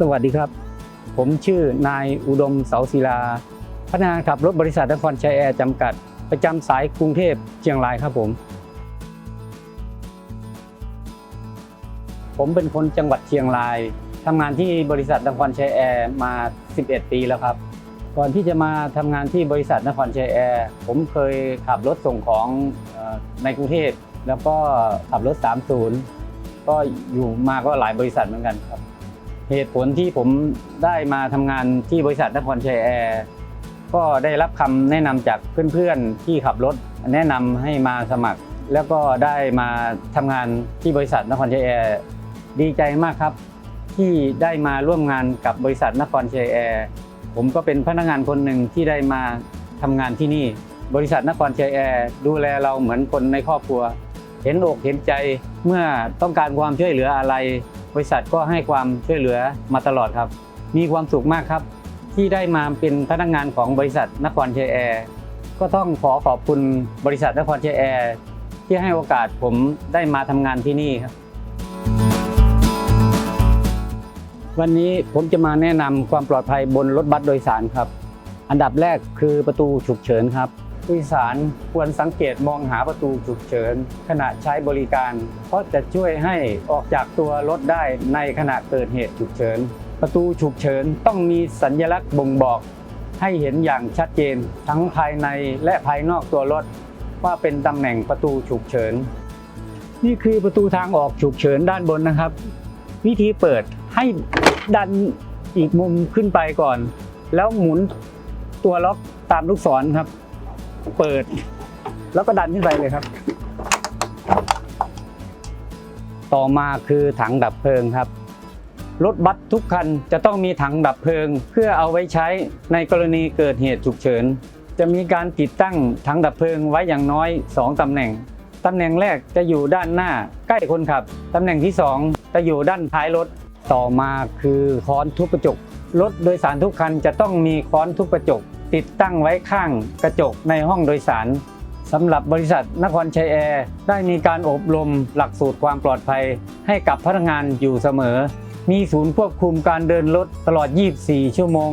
สวัสดีครับ ผมชื่อนายอุดมเสาศิลา พนักงานขับรถบริษัทนครชัยแอร์จำกัด ประจำสายกรุงเทพเชียงรายครับผม ผมเป็นคนจังหวัดเชียงรายทำงานที่บริษัทนครชัยแอร์มา 11 ปีแล้วครับก่อนที่จะมาทำงานที่บริษัทนครชัยแอร์ผมเคยขับรถส่งของในกรุงเทพแล้วก็ขับรถ 30 ก็อยู่มาก็หลายบริษัทเหมือนกันครับ เหตุผลที่ผมได้มาทำงานที่บริษัทนครชัยแอร์ก็ได้รับคำแนะนำจากเพื่อนๆที่ขับรถ แนะนำให้มาสมัคร แล้วก็ได้มาทำงานที่บริษัทนครชัยแอร์ดีใจมากครับ ที่ได้มาร่วมงานกับบริษัทนครชัยแอร์ผมก็เป็นพนักงานคนหนึ่งที่ได้มาทำงานที่นี่ บริษัทนครชัยแอร์ดูแลเราเหมือนคนในครอบครัว เห็นอกเห็นใจเมื่อต้องการความช่วยเหลืออะไร บริษัทก็ให้ความช่วยเหลือมาตลอดครับ มีความสุขมากครับ ที่ได้มาเป็นพนักงานของบริษัทนครเชัยแอร์ก็ต้องขอขอบคุณบริษัทนครเชัยแอร์ที่ให้โอกาสผมได้มาทำงานที่นี่ครับ วันนี้ผมจะมาแนะนำความปลอดภัยบนรถบัสโดยสารครับ อันดับแรกคือประตูฉุกเฉินครับ ผู้โดยสารควรสังเกตมองหาประตูฉุกเฉิน ขณะใช้บริการ เพราะจะช่วยให้ออกจากตัวรถได้ในขณะเกิดเหตุฉุกเฉิน ประตูฉุกเฉินต้องมีสัญลักษณ์บ่งบอก ให้เห็นอย่างชัดเจนทั้งภายในและภายนอกตัวรถ ว่าเป็นตำแหน่งประตูฉุกเฉิน นี่คือประตูทางออกฉุกเฉินด้านบนนะครับ วิธีเปิดให้ดันอีกมุมขึ้นไปก่อน แล้วหมุนตัวล็อกตามลูกศรครับ เปิด แล้วก็ดันขึ้นไปเลยครับ ต่อมาคือถังดับเพลิงครับ รถบัสทุกคันจะต้องมีถังดับเพลิง เพื่อเอาไว้ใช้ในกรณีเกิดเหตุฉุกเฉิน จะมีการติดตั้งถังดับเพลิงไว้อย่างน้อย 2ตำแหน่งตำแหน่งแรกจะอยู่ด้านหน้าใกล้คนขับ ตำแหน่งที่ 2 จะอยู่ด้านท้ายรถ ต่อมาคือค้อนทุบกระจก รถโดยสารทุกคันจะต้องมีค้อนทุบกระจก ติดตั้งไว้ข้างกระจกในห้องโดยสารสำหรับบริษัทนครชัยแอร์ได้มีการอบรมหลักสูตรความปลอดภัย ให้กับพนักงานอยู่เสมอ มีศูนย์ควบคุมการเดินรถตลอด 24 ชั่วโมง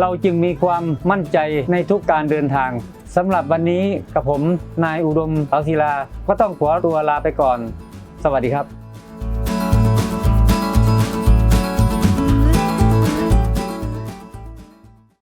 เราจึงมีความมั่นใจในทุกการเดินทางสำหรับวันนี้กับผมนายอุดมเสาศิลา ก็ต้องขอตัวลาไปก่อน สวัสดีครับ